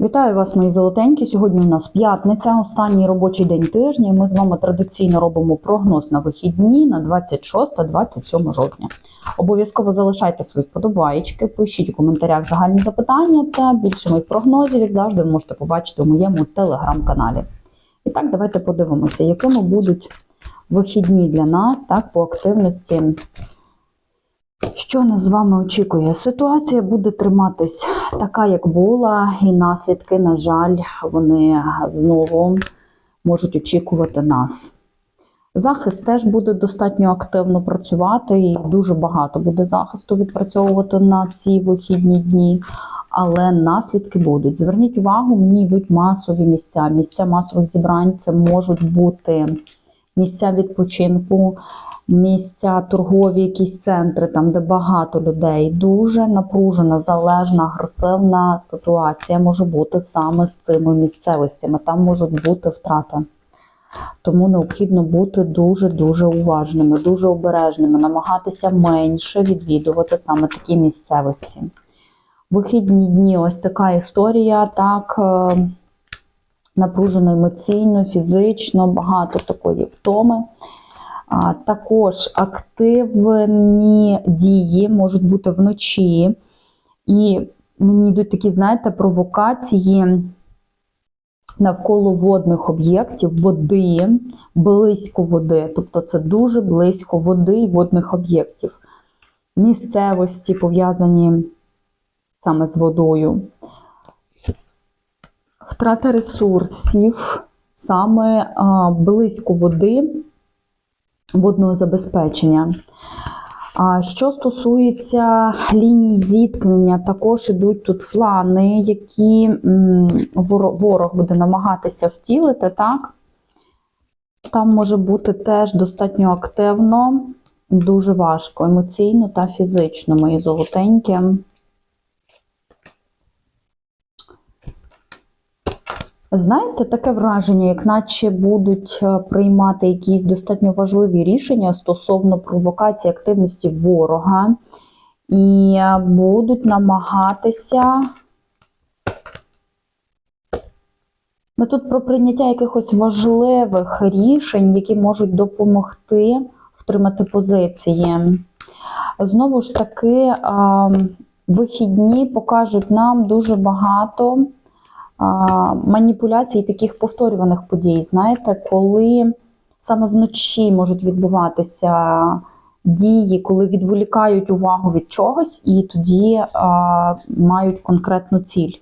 Вітаю вас, мої золотенькі. Сьогодні у нас п'ятниця, останній робочий день тижня. Ми з вами традиційно робимо прогноз на вихідні на 26-27 жовтня. Обов'язково залишайте свої вподобаєчки, пишіть у коментарях загальні запитання та більше моїх прогнозів, як завжди, ви можете побачити у моєму телеграм-каналі. І так, давайте подивимося, якими будуть вихідні для нас так, по активності. Що нас з вами очікує? Ситуація буде триматись така, як була, і наслідки, на жаль, вони знову можуть очікувати нас. Захист теж буде достатньо активно працювати, і дуже багато буде захисту відпрацьовувати на ці вихідні дні, але наслідки будуть. Зверніть увагу, мені йдуть масові місця. Місця масових зібрань це можуть бути місця відпочинку місця, торгові якісь центри, там де багато людей. Дуже напружена, залежна, агресивна ситуація може бути саме з цими місцевостями. Там можуть бути втрати. Тому необхідно бути дуже-дуже уважними, дуже обережними, намагатися менше відвідувати саме такі місцевості. Вихідні дні ось така історія, так е, напружено емоційно, фізично, багато такої втоми. Також активні дії можуть бути вночі. І мені йдуть такі, знаєте, провокації навколо водних об'єктів, води, близько води. Тобто це дуже близько води і водних об'єктів. Місцевості пов'язані саме з водою. Втрата ресурсів, саме близько води водного забезпечення. Що стосується ліній зіткнення, також ідуть тут плани, які ворог буде намагатися втілити, так? Там може бути теж достатньо активно, дуже важко, емоційно та фізично, мої золотенькі. Знаєте, таке враження, як наче будуть е, приймати якісь достатньо важливі рішення стосовно провокації активності ворога, і е, будуть намагатися. Ну, тут про прийняття якихось важливих рішень, які можуть допомогти втримати позиції. Знову ж таки, вихідні покажуть нам дуже багато маніпуляцій таких повторюваних подій. Знаєте, коли саме вночі можуть відбуватися дії, коли відволікають увагу від чогось і тоді а, мають конкретну ціль.